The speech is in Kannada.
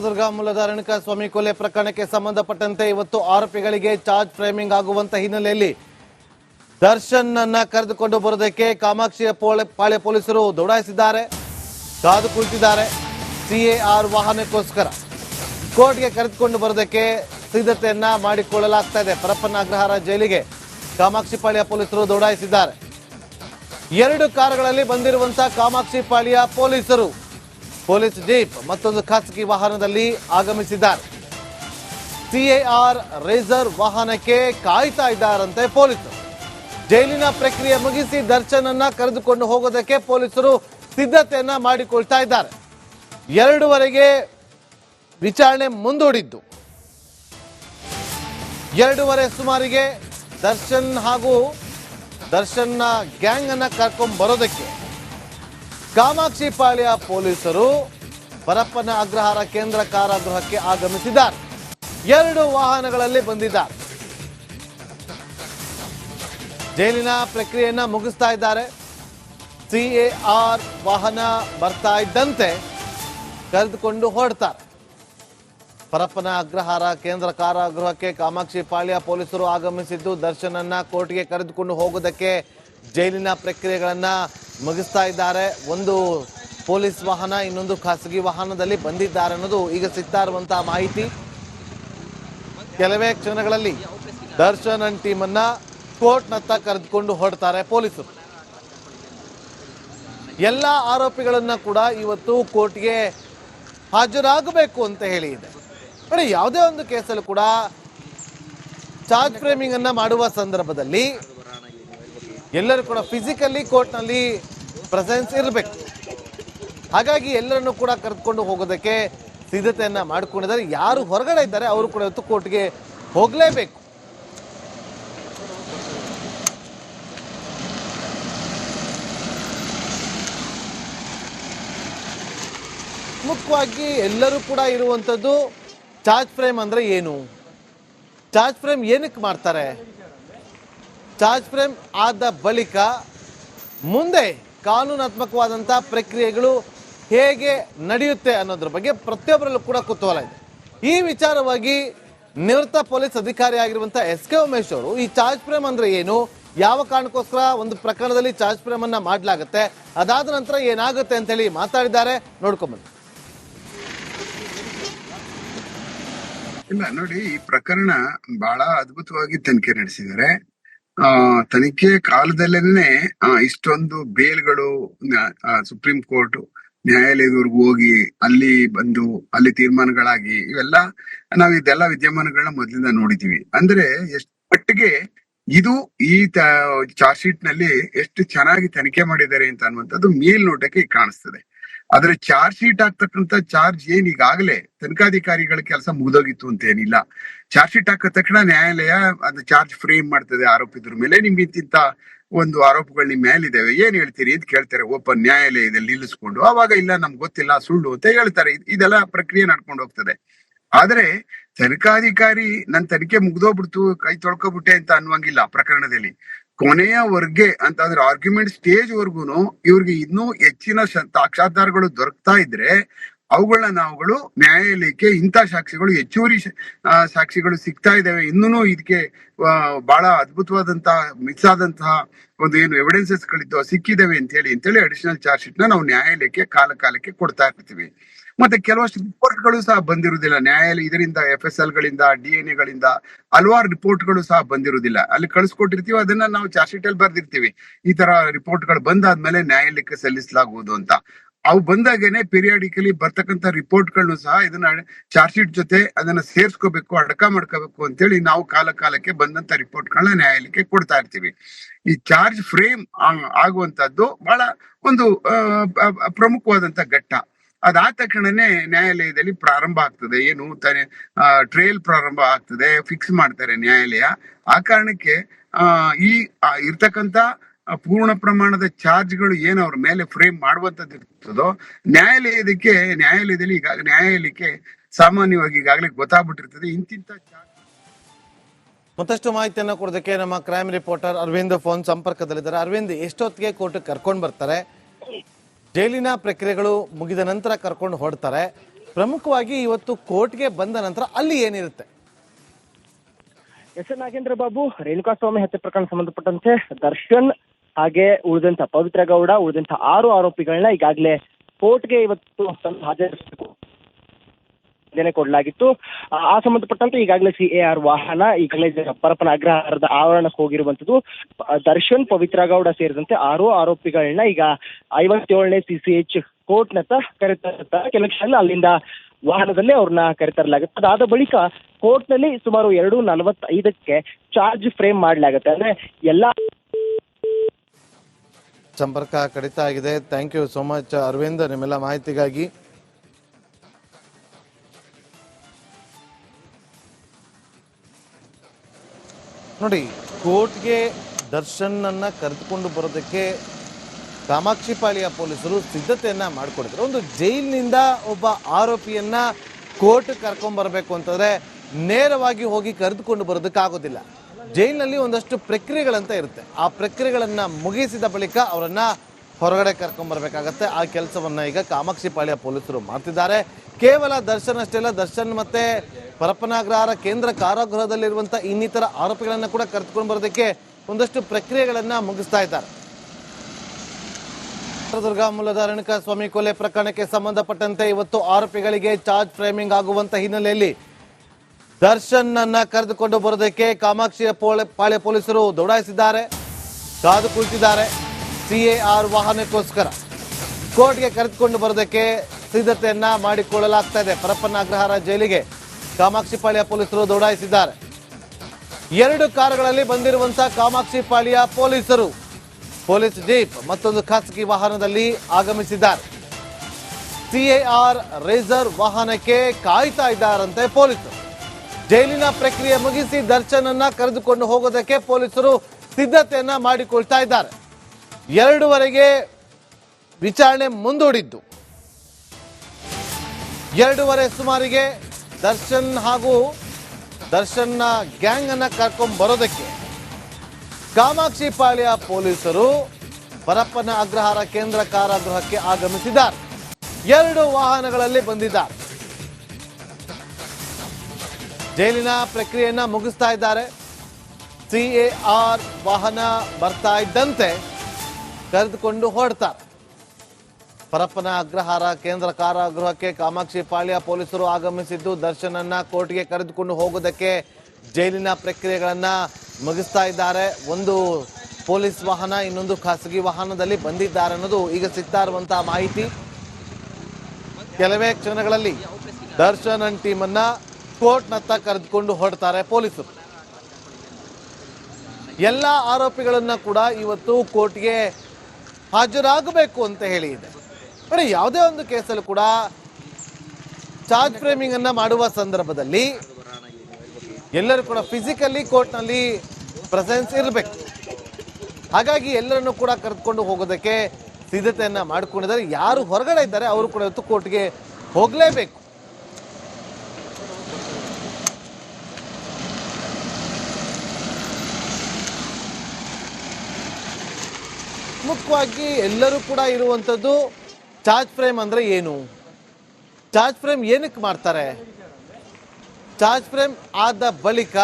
ಚಿತ್ರದುರ್ಗ ಮೂಲದ ಸ್ವಾಮಿ ಕೊಲೆ ಪ್ರಕರಣಕ್ಕೆ ಸಂಬಂಧಪಟ್ಟಂತೆ ಇವತ್ತು ಆರೋಪಿಗಳಿಗೆ ಚಾರ್ಜ್ ಫ್ರೇಮಿಂಗ್ ಆಗುವಂತ ಹಿನ್ನೆಲೆಯಲ್ಲಿ ದರ್ಶನ್ ಕರೆದುಕೊಂಡು ಬರೋದಕ್ಕೆ ಕಾಮಾಕ್ಷಿಯ ಪಾಳೆ ಪೊಲೀಸರು ದೌಡಾಯಿಸಿದ್ದಾರೆ, ಕಾದು ಕುಳಿತಿದ್ದಾರೆ. ಸಿಎಆರ್ ವಾಹನಕ್ಕೋಸ್ಕರ ಕೋರ್ಟ್ಗೆ ಕರೆದುಕೊಂಡು ಬರೋದಕ್ಕೆ ಸಿದ್ಧತೆಯನ್ನ ಮಾಡಿಕೊಳ್ಳಲಾಗ್ತಾ ಇದೆ. ಪರಪ್ಪನ ಅಗ್ರಹಾರ ಜೈಲಿಗೆ ಕಾಮಾಕ್ಷಿ ಪಾಳ್ಯ ಪೊಲೀಸರು ದೌಡಾಯಿಸಿದ್ದಾರೆ. ಎರಡು ಕಾರುಗಳಲ್ಲಿ ಬಂದಿರುವಂತಹ ಕಾಮಾಕ್ಷಿ ಪಾಳ್ಯ ಪೊಲೀಸರು ಪೊಲೀಸ್ ಜೀಪ್ ಮತ್ತೊಂದು ಖಾಸಗಿ ವಾಹನದಲ್ಲಿ ಆಗಮಿಸಿದ್ದಾರೆ. ಸಿಎಆರ್ ರೇಸರ್ ವಾಹನಕ್ಕೆ ಕಾಯ್ತಾ ಇದ್ದಾರಂತೆ ಪೊಲೀಸರು. ಜೈಲಿನ ಪ್ರಕ್ರಿಯೆ ಮುಗಿಸಿ ದರ್ಶನ್ ಕರೆದುಕೊಂಡು ಹೋಗೋದಕ್ಕೆ ಪೊಲೀಸರು ಸಿದ್ಧತೆಯನ್ನ ಮಾಡಿಕೊಳ್ತಾ ಇದ್ದಾರೆ. ಎರಡೂವರೆಗೆ ವಿಚಾರಣೆ ಮುಂದೂಡಿದ್ದು. ಎರಡೂವರೆ ಸುಮಾರಿಗೆ ದರ್ಶನ್ ಹಾಗೂ ದರ್ಶನ್ನ ಗ್ಯಾಂಗ್ ಅನ್ನ ಕರ್ಕೊಂಡ್ ಬರೋದಕ್ಕೆ ಕಾಮಾಕ್ಷಿ ಪಾಳ್ಯ ಪೊಲೀಸರು ಪರಪ್ಪನ ಅಗ್ರಹಾರ ಕೇಂದ್ರ ಕಾರಾಗೃಹಕ್ಕೆ ಆಗಮಿಸಿದ್ದಾರೆ. ಎರಡು ವಾಹನಗಳಲ್ಲಿ ಬಂದಿದ್ದಾರೆ. ಜೈಲಿನ ಪ್ರಕ್ರಿಯೆಯನ್ನ ಮುಗಿಸ್ತಾ ಇದ್ದಾರೆ. ಸಿಎಆರ್ ವಾಹನ ಬರ್ತಾ ಇದ್ದಂತೆ ಕರೆದುಕೊಂಡು ಹೊರಡ್ತಾರೆ. ಪರಪ್ಪನ ಅಗ್ರಹಾರ ಕೇಂದ್ರ ಕಾರಾಗೃಹಕ್ಕೆ ಕಾಮಾಕ್ಷಿ ಪಾಳ್ಯ ಪೊಲೀಸರು ಆಗಮಿಸಿದ್ದು ದರ್ಶನನ್ನ ಕೋರ್ಟ್ಗೆ ಕರೆದುಕೊಂಡು ಹೋಗೋದಕ್ಕೆ ಜೈಲಿನ ಪ್ರಕ್ರಿಯೆಗಳನ್ನ ಮುಗಿಸ್ತಾ ಇದ್ದಾರೆ. ಒಂದು ಪೊಲೀಸ್ ವಾಹನ, ಇನ್ನೊಂದು ಖಾಸಗಿ ವಾಹನದಲ್ಲಿ ಬಂದಿದ್ದಾರೆ ಅನ್ನೋದು ಈಗ ಸಿಗ್ತಾ ಇರುವಂತಹ ಮಾಹಿತಿ. ಕೆಲವೇ ಕ್ಷಣಗಳಲ್ಲಿ ದರ್ಶನ್ ಅಂಡ್ ಕೋರ್ಟ್ನತ್ತ ಕರೆದುಕೊಂಡು ಹೊರಡ್ತಾರೆ ಪೊಲೀಸರು. ಎಲ್ಲ ಆರೋಪಿಗಳನ್ನ ಕೂಡ ಇವತ್ತು ಕೋರ್ಟ್ಗೆ ಹಾಜರಾಗಬೇಕು ಅಂತ ಹೇಳಿ ಇದೆ ನೋಡಿ ಯಾವುದೇ ಒಂದು ಕೇಸಲ್ಲೂ ಕೂಡ ಚಾರ್ಜ್ ಫ್ರೇಮಿಂಗ್ ಅನ್ನ ಮಾಡುವ ಸಂದರ್ಭದಲ್ಲಿ ಎಲ್ಲರೂ ಕೂಡ ಫಿಸಿಕಲಿ ಕೋರ್ಟ್ನಲ್ಲಿ ಪ್ರೆಸೆನ್ಸ್ ಇರಬೇಕು. ಹಾಗಾಗಿ ಎಲ್ಲರನ್ನು ಕೂಡ ಕರೆದುಕೊಂಡು ಹೋಗೋದಕ್ಕೆ ಸಿದ್ಧತೆಯನ್ನು ಮಾಡಿಕೊಂಡಿದ್ದಾರೆ. ಯಾರು ಹೊರಗಡೆ ಇದ್ದಾರೆ, ಅವರು ಕೂಡ ಇವತ್ತು ಕೋರ್ಟ್ಗೆ ಹೋಗಲೇಬೇಕು. ಮುಖ್ಯವಾಗಿ ಎಲ್ಲರೂ ಕೂಡ ಇರುವಂಥದ್ದು ಚಾರ್ಜ್ ಫ್ರೇಮ್ ಅಂದರೆ ಏನು? ಚಾರ್ಜ್ ಫ್ರೇಮ್ ಏನಕ್ಕೆ ಮಾಡ್ತಾರೆ? ಚಾರ್ಜ್ ಫ್ರೇಮ್ ಆದ ಬಳಿಕ ಮುಂದೆ ಕಾನೂನಾತ್ಮಕವಾದಂಥ ಪ್ರಕ್ರಿಯೆಗಳು ಹೇಗೆ ನಡೆಯುತ್ತೆ ಅನ್ನೋದ್ರ ಬಗ್ಗೆ ಪ್ರತಿಯೊಬ್ಬರಲ್ಲೂ ಕೂಡ ಕುತೂಹಲ ಇದೆ. ಈ ವಿಚಾರವಾಗಿ ನಿವೃತ್ತ ಪೊಲೀಸ್ ಅಧಿಕಾರಿ ಆಗಿರುವಂಥ ಎಸ್ ಕೆ ಉಮೇಶ್ ಅವರು, ಈ ಚಾರ್ಜ್ ಫ್ರೇಮ್ ಅಂದ್ರೆ ಏನು, ಯಾವ ಕಾರಣಕ್ಕೋಸ್ಕರ ಒಂದು ಪ್ರಕರಣದಲ್ಲಿ ಚಾರ್ಜ್ ಫ್ರೇಮ್ ಅನ್ನ ಮಾಡಲಾಗುತ್ತೆ, ಅದಾದ ನಂತರ ಏನಾಗುತ್ತೆ ಅಂತ ಹೇಳಿ ಮಾತಾಡಿದ್ದಾರೆ. ನೋಡ್ಕೊಂಬಂದು ಇಲ್ಲ, ನೋಡಿ, ಈ ಪ್ರಕರಣ ಬಹಳ ಅದ್ಭುತವಾಗಿ ತನಿಖೆ ನಡೆಸಿದ್ದಾರೆ. ಆ ತನಿಖೆ ಕಾಲದಲ್ಲೇನೆ ಆ, ಇಷ್ಟೊಂದು ಬೇಲ್ಗಳು ಸುಪ್ರೀಂ ಕೋರ್ಟ್ ನ್ಯಾಯಾಲಯದವರೆಗೂ ಹೋಗಿ ಅಲ್ಲಿ ಬಂದು ಅಲ್ಲಿ ತೀರ್ಮಾನಗಳಾಗಿ ಇವೆಲ್ಲ ನಾವು ಇದೆಲ್ಲ ವಿದ್ಯಮಾನಗಳನ್ನ ಮೊದಲಿಂದ ನೋಡಿದೀವಿ ಅಂದ್ರೆ ಎಷ್ಟು ಮಟ್ಟಿಗೆ ಇದು ಈ ಚಾರ್ಜ್ ಶೀಟ್ನಲ್ಲಿ ಎಷ್ಟು ಚೆನ್ನಾಗಿ ತನಿಖೆ ಮಾಡಿದ್ದಾರೆ ಅಂತ ಅನ್ನುವಂಥದ್ದು ಮೇಲ್ನೋಟಕ್ಕೆ ಕಾಣಿಸ್ತದೆ. ಆದ್ರೆ ಚಾರ್ಜ್ ಶೀಟ್ ಆಗ್ತಕ್ಕಂತ ಚಾರ್ಜ್ ಏನ್ ಈಗಾಗಲೇ ತನಿಖಾಧಿಕಾರಿಗಳ ಕೆಲಸ ಮುಗಿದೋಗಿತ್ತು ಅಂತ ಏನಿಲ್ಲ. ಚಾರ್ಜ್ ಶೀಟ್ ಹಾಕಿದ ತಕ್ಷಣ ನ್ಯಾಯಾಲಯ ಅದು ಚಾರ್ಜ್ ಫ್ರೇಮ್ ಮಾಡ್ತದೆ ಆರೋಪಿದ್ರ ಮೇಲೆ. ನಿಮ್ಗೆ ಇಂತಿಂತ ಒಂದು ಆರೋಪಗಳು ನಿಮ್ ಮೇಲಿದ್ದಾವೆ ಏನ್ ಹೇಳ್ತೀರಿ ಅಂತ ಕೇಳ್ತಾರೆ. ಓಪನ್ ನ್ಯಾಯಾಲಯದಲ್ಲಿ ನಿಲ್ಲಿಸ್ಕೊಂಡು. ಅವಾಗ ಇಲ್ಲ ನಮ್ಗೆ ಗೊತ್ತಿಲ್ಲ, ಸುಳ್ಳು ಅಂತ ಹೇಳ್ತಾರೆ. ಇದ್- ಇದೆಲ್ಲ ಪ್ರಕ್ರಿಯೆ ನಡ್ಕೊಂಡು ಹೋಗ್ತದೆ. ಆದ್ರೆ ತನಿಖಾಧಿಕಾರಿ ನನ್ ತನಿಖೆ ಮುಗ್ದೋಗ್ಬಿಡ್ತು, ಕೈ ತೊಳ್ಕೊಬಿಟ್ಟೆ ಅಂತ ಅನ್ನುವಂಗಿಲ್ಲ ಪ್ರಕರಣದಲ್ಲಿ. ಕೊನೆಯವರೆಗೆ ಅಂತಂದ್ರೆ ಆರ್ಗ್ಯುಮೆಂಟ್ ಸ್ಟೇಜ್ ವರ್ಗುನು ಇವ್ರಿಗೆ ಇನ್ನೂ ಹೆಚ್ಚಿನ ಸಾಕ್ಷಾಧಾರಗಳು ದೊರಕ್ತಾ ಇದ್ರೆ ಅವುಗಳನ್ನ ನಾವುಗಳು ನ್ಯಾಯಾಲಯಕ್ಕೆ ಇಂಥ ಸಾಕ್ಷಿಗಳು ಹೆಚ್ಚುವರಿ ಸಾಕ್ಷಿಗಳು ಸಿಗ್ತಾ ಇದ್ದಾವೆ ಇನ್ನೂ ಇದಕ್ಕೆ ಬಹಳ ಅದ್ಭುತವಾದಂತಹ ಮಿಸ್ ಆದಂತಹ ಒಂದು ಏನು ಎವಿಡೆನ್ಸಸ್ ಗಳಿದ್ದು ಸಿಕ್ಕಿದಾವೆ ಅಂತ ಹೇಳಿ ಅಂತೇಳಿ ಅಡಿಷನಲ್ ಚಾರ್ಜ್ ಶೀಟ್ನ ನಾವು ನ್ಯಾಯಾಲಯಕ್ಕೆ ಕಾಲ ಕಾಲಕ್ಕೆ ಕೊಡ್ತಾ ಇರ್ತೀವಿ. ಮತ್ತೆ ಕೆಲವಷ್ಟು ರಿಪೋರ್ಟ್ಗಳು ಸಹ ಬಂದಿರುವುದಿಲ್ಲ. ನ್ಯಾಯಾಲಯ ಇದರಿಂದ ಎಫ್ ಎಸ್ ಎಲ್ ಗಳಿಂದ ಡಿ ಎನ್ ಎಗಳಿಂದ ಹಲವಾರು ಹಲವಾರು ರಿಪೋರ್ಟ್ಗಳು ಸಹ ಬಂದಿರುವುದಿಲ್ಲ. ಅಲ್ಲಿ ಕಳಿಸ್ಕೊಟ್ಟಿರ್ತೀವಿ, ಅದನ್ನ ನಾವು ಚಾರ್ಜ್ ಶೀಟ್ ಅಲ್ಲಿ ಬರ್ದಿರ್ತೀವಿ. ಈ ತರ ರಿಪೋರ್ಟ್ ರಿಪೋರ್ಟ್ಗಳು ಬಂದಾದ್ಮೇಲೆ ನ್ಯಾಯಾಲಯಕ್ಕೆ ಸಲ್ಲಿಸಲಾಗುವುದು ಅಂತ. ಅವು ಬಂದಾಗೇನೆ ಪೀರಿಯಾಡಿಕಲಿ ರಿಪೋರ್ಟ್ಗಳನ್ನು ಸಹ ಇದನ್ನ ಚಾರ್ಜ್ ಶೀಟ್ ಜೊತೆ ಅದನ್ನ ಸೇರ್ಸ್ಕೋಬೇಕು, ಅಡಕ ಮಾಡ್ಕೋಬೇಕು ಅಂತೇಳಿ ನಾವು ಕಾಲ ಕಾಲಕ್ಕೆ ಬಂದಂತ ರಿಪೋರ್ಟ್ಗಳನ್ನ ನ್ಯಾಯಾಲಯಕ್ಕೆ ಕೊಡ್ತಾ ಇರ್ತೀವಿ. ಈ ಚಾರ್ಜ್ ಫ್ರೇಮ್ ಆಗುವಂತದ್ದು ಬಹಳ ಒಂದು ಪ್ರಮುಖವಾದಂತ ಘಟ್ಟ. ಅದಾದ ತಕ್ಷಣನೇ ನ್ಯಾಯಾಲಯದಲ್ಲಿ ಪ್ರಾರಂಭ ಆಗ್ತದೆ. ಏನು ತಾನೆ ಟ್ರೇಲ್ ಪ್ರಾರಂಭ ಆಗ್ತದೆ ಫಿಕ್ಸ್ ಮಾಡ್ತಾರೆ ನ್ಯಾಯಾಲಯ. ಆ ಕಾರಣಕ್ಕೆ ಈ ಇರತಕ್ಕಂತ ಪೂರ್ಣ ಪ್ರಮಾಣದ ಚಾರ್ಜ್ಗಳು ಏನು ಅವ್ರ ಮೇಲೆ ಫ್ರೇಮ್ ಮಾಡುವಂತದ್ದು ಇರ್ತದೋ, ನ್ಯಾಯಾಲಯದಕ್ಕೆ, ನ್ಯಾಯಾಲಯದಲ್ಲಿ ಈಗ, ನ್ಯಾಯಾಲಯಕ್ಕೆ ಸಾಮಾನ್ಯವಾಗಿ ಈಗಾಗಲೇ ಗೊತ್ತಾಗ್ಬಿಟ್ಟಿರ್ತದೆ. ಇಂತಿಂತ ಚಾರ್ಜ್ ಮತ್ತಷ್ಟು ಮಾಹಿತಿಯನ್ನು ಕೊಡೋದಕ್ಕೆ ನಮ್ಮ ಕ್ರೈಮ್ ರಿಪೋರ್ಟರ್ ಅರವಿಂದ್ ಫೋನ್ ಸಂಪರ್ಕದಲ್ಲಿದ್ದಾರೆ. ಅರವಿಂದ್, ಎಷ್ಟೊತ್ತಿಗೆ ಕೋರ್ಟ್ ಕರ್ಕೊಂಡು ಬರ್ತಾರೆ? ಜೈಲಿನ ಪ್ರಕ್ರಿಯೆಗಳು ಮುಗಿದ ನಂತರ ಕರ್ಕೊಂಡು ಹೊರಡ್ತಾರೆ. ಪ್ರಮುಖವಾಗಿ ಇವತ್ತು ಕೋರ್ಟ್ಗೆ ಬಂದ ನಂತರ ಅಲ್ಲಿ ಏನಿರುತ್ತೆ? ಎಸ್ ಎನ್ ನಾಗೇಂದ್ರ ಬಾಬು ರೇಣುಕಾಸ್ವಾಮಿ ಹತ್ಯೆ ಪ್ರಕರಣ ಸಂಬಂಧಪಟ್ಟಂತೆ ದರ್ಶನ್ ಹಾಗೆ ಉಳಿದಂತ ಪವಿತ್ರ ಗೌಡ, ಉಳಿದಂತ ಆರು ಆರೋಪಿಗಳನ್ನ ಈಗಾಗಲೇ ಕೋರ್ಟ್ಗೆ ಇವತ್ತು ಹಾಜರಿಸಬೇಕು. ನಿನ್ನೆ ಕೊಡಲಾಗಿತ್ತು. ಆ ಸಂಬಂಧಪಟ್ಟಂತೆ ಈಗಾಗಲೇ ಸಿ ಎ ಆರ್ ವಾಹನ, ಈಗಾಗಲೇ ಪರಪ್ಪನ ಅಗ್ರಹಾರದ ಆವರಣಕ್ಕೆ ಹೋಗಿರುವಂತದ್ದು ದರ್ಶನ್ ಪವಿತ್ರ ಗೌಡ ಸೇರಿದಂತೆ ಆರು ಆರೋಪಿಗಳನ್ನ ಈಗ ಐವತ್ತೇಳನೇ ಸಿ ಸಿ ಎಚ್ ಕೋರ್ಟ್ನತ್ತ ಕರೆತರ್ತಾರೆ ಕೆಲ ಕ್ಷಣ ಅಲ್ಲಿಂದ ವಾಹನದಲ್ಲೇ ಅವ್ರನ್ನ ಕರೆತರಲಾಗುತ್ತೆ. ಅದಾದ ಬಳಿಕ ಕೋರ್ಟ್ನಲ್ಲಿ ಸುಮಾರು ಎರಡು ನಲವತ್ತೈದಕ್ಕೆ ಚಾರ್ಜ್ ಫ್ರೇಮ್ ಮಾಡಲಾಗುತ್ತೆ. ಅಂದ್ರೆ ಎಲ್ಲಾ ಸಂಪರ್ಕ ಕಡಿತ ಆಗಿದೆ. Thank you so much Aravind. ನಿಮ್ಮೆಲ್ಲ ಮಾಹಿತಿಗಾಗಿ ನೋಡಿ, ಕೋರ್ಟ್ಗೆ ದರ್ಶನ್ ಅನ್ನ ಕರೆದುಕೊಂಡು ಬರೋದಕ್ಕೆ ಕಾಮಾಕ್ಷಿಪಾಳ್ಯ ಪೊಲೀಸರು ಸಿದ್ಧತೆಯನ್ನ ಮಾಡಿಕೊಡಿದ್ರು. ಒಂದು ಜೈಲಿನಿಂದ ಒಬ್ಬ ಆರೋಪಿಯನ್ನ ಕೋರ್ಟ್ ಕರ್ಕೊಂಡ್ ಬರಬೇಕು ಅಂತಂದ್ರೆ ನೇರವಾಗಿ ಹೋಗಿ ಕರೆದುಕೊಂಡು ಬರೋದಕ್ಕಾಗೋದಿಲ್ಲ. ಜೈಲಿನಲ್ಲಿ ಒಂದಷ್ಟು ಪ್ರಕ್ರಿಯೆಗಳಂತ ಇರುತ್ತೆ. ಆ ಪ್ರಕ್ರಿಯೆಗಳನ್ನ ಮುಗಿಸಿದ ಬಳಿಕ ಅವರನ್ನ ಹೊರಗಡೆ ಕರ್ಕೊಂಡ್ ಬರ್ಬೇಕಾಗತ್ತೆ ಆ ಕೆಲಸವನ್ನ ಈಗ ಕಾಮಾಕ್ಷಿಪಾಳ್ಯ ಪೊಲೀಸರು ಮಾಡ್ತಿದ್ದಾರೆ. ಕೇವಲ ದರ್ಶನ್ ಅಷ್ಟೇ ಅಲ್ಲ, ದರ್ಶನ್ ಮತ್ತೆ ಪರಪ್ಪನಾಗ್ರಹಾರ ಕೇಂದ್ರ ಕಾರಾಗೃಹದಲ್ಲಿರುವಂತ ಇನ್ನಿತರ ಆರೋಪಿಗಳನ್ನ ಕೂಡ ಕರೆದುಕೊಂಡು ಬರೋದಕ್ಕೆ ಒಂದಷ್ಟು ಪ್ರಕ್ರಿಯೆಗಳನ್ನ ಮುಗಿಸ್ತಾ ಇದ್ದಾರೆ. ಚಿತ್ರದುರ್ಗ ಮೂಲದ ರೇಣುಕಾ ಸ್ವಾಮಿ ಕೊಲೆ ಪ್ರಕರಣಕ್ಕೆ ಸಂಬಂಧಪಟ್ಟಂತೆ ಇವತ್ತು ಆರೋಪಿಗಳಿಗೆ ಚಾರ್ಜ್ ಫ್ರೇಮಿಂಗ್ ಆಗುವಂತ ಹಿನ್ನೆಲೆಯಲ್ಲಿ ದರ್ಶನ್ ಅನ್ನ ಕರೆದುಕೊಂಡು ಬರೋದಕ್ಕೆ ಕಾಮಾಕ್ಷಿ ಪಾಳೆ ಪಾಳ್ಯ ಪೊಲೀಸರು ದೌಡಾಯಿಸಿದ್ದಾರೆ. ಕಾದು ಕುಳಿತಿದ್ದಾರೆ. ಸಿಎಆರ್ ವಾಹನಕ್ಕೋಸ್ಕರ ಕೋರ್ಟ್ಗೆ ಕರೆದುಕೊಂಡು ಬರೋದಕ್ಕೆ ಸಿದ್ಧತೆಯನ್ನ ಮಾಡಿಕೊಳ್ಳಲಾಗ್ತಾ ಇದೆ ಪರಪ್ಪನ ಅಗ್ರಹಾರ ಜೈಲಿಗೆ ಕಾಮಾಕ್ಷಿಪಾಳ್ಯ ಪೊಲೀಸರು ದೌಡಾಯಿಸಿದ್ದಾರೆ. ಎರಡು ಕಾರುಗಳಲ್ಲಿ ಬಂದಿರುವಂತಹ ಕಾಮಾಕ್ಷಿಪಾಳ್ಯ ಪೊಲೀಸರು ಪೊಲೀಸ್ ಜೀಪ್ ಮತ್ತೊಂದು ಖಾಸಗಿ ವಾಹನದಲ್ಲಿ ಆಗಮಿಸಿದ್ದಾರೆ. ಸಿಎಆರ್ ರೇಸರ್ ವಾಹನಕ್ಕೆ ಕಾಯ್ತಾ ಇದ್ದಾರಂತೆ ಪೊಲೀಸರು. ಜೈಲಿನ ಪ್ರಕ್ರಿಯೆ ಮುಗಿಸಿ ದರ್ಶನ್ ಕರೆದುಕೊಂಡು ಹೋಗೋದಕ್ಕೆ ಪೊಲೀಸರು ಸಿದ್ಧತೆಯನ್ನ ಮಾಡಿಕೊಳ್ತಾ ಇದ್ದಾರೆ. ಎರಡೂವರೆಗೆ ವಿಚಾರಣೆ ಮುಂದೂಡಿದ್ದು. ಎರಡೂವರೆ ಸುಮಾರಿಗೆ ದರ್ಶನ್ ಹಾಗೂ ದರ್ಶನ್ನ ಗ್ಯಾಂಗ್ ಅನ್ನ ಕರ್ಕೊಂಡು ಬರೋದಕ್ಕೆ ಕಾಮಾಕ್ಷಿಪಾಳ್ಯ ಪೊಲೀಸರು ಪರಪ್ಪನ ಅಗ್ರಹಾರ ಕೇಂದ್ರ ಕಾರಾಗೃಹಕ್ಕೆ ಆಗಮಿಸಿದ್ದಾರೆ. ಎರಡು ವಾಹನಗಳಲ್ಲಿ ಬಂದಿದ್ದಾರೆ. ಜೈಲಿನ ಪ್ರಕ್ರಿಯೆಯನ್ನ ಮುಗಿಸ್ತಾ ಇದ್ದಾರೆ. ಸಿಎಆರ್ ವಾಹನ ಬರ್ತಾ ಇದ್ದಂತೆ ಕರೆದುಕೊಂಡು ಹೊರಡ್ತಾರೆ. ಪರಪ್ಪನ ಅಗ್ರಹಾರ, ಕೇಂದ್ರ ಕಾರಾಗೃಹಕ್ಕೆ ಕಾಮಾಕ್ಷಿ ಪಾಳ್ಯ ಪೊಲೀಸರು ಆಗಮಿಸಿದ್ದು ದರ್ಶನನ್ನ ಕೋರ್ಟ್ಗೆ ಕರೆದುಕೊಂಡು ಹೋಗೋದಕ್ಕೆ ಜೈಲಿನ ಪ್ರಕ್ರಿಯೆಗಳನ್ನ ಮುಗಿಸ್ತಾ ಇದ್ದಾರೆ. ಒಂದು ಪೊಲೀಸ್ ವಾಹನ ಇನ್ನೊಂದು ಖಾಸಗಿ ವಾಹನದಲ್ಲಿ ಬಂದಿದ್ದಾರೆ ಅನ್ನೋದು ಈಗ ಸಿಗ್ತಾ ಇರುವಂತಹ ಮಾಹಿತಿ. ಕೆಲವೇ ಕ್ಷಣಗಳಲ್ಲಿ ದರ್ಶನ್ ಅಂಡ್ ಟೀಮನ್ನ ಕೋರ್ಟ್ನತ್ತ ಕರೆದುಕೊಂಡು ಹೊರಡ್ತಾರೆ ಪೊಲೀಸರು. ಎಲ್ಲ ಆರೋಪಿಗಳನ್ನ ಕೂಡ ಇವತ್ತು ಕೋರ್ಟ್ಗೆ ಹಾಜರಾಗಬೇಕು ಅಂತ ಹೇಳಿ ಇದೆ. ಬರೀ ಯಾವುದೇ ಒಂದು ಕೇಸಲ್ಲೂ ಕೂಡ ಚಾರ್ಜ್ ಫ್ರೇಮಿಂಗ್ ಅನ್ನ ಮಾಡುವ ಸಂದರ್ಭದಲ್ಲಿ ಎಲ್ಲರೂ ಕೂಡ ಫಿಸಿಕಲಿ ಕೋರ್ಟ್ನಲ್ಲಿ ಪ್ರೆಸೆನ್ಸ್ ಇರಬೇಕು. ಹಾಗಾಗಿ ಎಲ್ಲರನ್ನು ಕೂಡ ಕರೆದುಕೊಂಡು ಹೋಗೋದಕ್ಕೆ ಸಿದ್ಧತೆಯನ್ನು ಮಾಡಿಕೊಂಡಿದ್ದಾರೆ. ಯಾರು ಹೊರಗಡೆ ಇದ್ದಾರೆ, ಅವರು ಕೂಡ ಇವತ್ತು ಕೋರ್ಟ್ಗೆ ಹೋಗಲೇಬೇಕು. ಮುಖ್ಯವಾಗಿ ಎಲ್ಲರೂ ಕೂಡ ಇರುವಂಥದ್ದು ಚಾರ್ಜ್ ಫ್ರೇಮ್ ಅಂದ್ರೆ ಏನು? ಚಾರ್ಜ್ ಫ್ರೇಮ್ ಏನಕ್ಕೆ ಮಾಡ್ತಾರೆ? ಚಾರ್ಜ್ ಫ್ರೇಮ್ ಆದ ಬಳಿಕ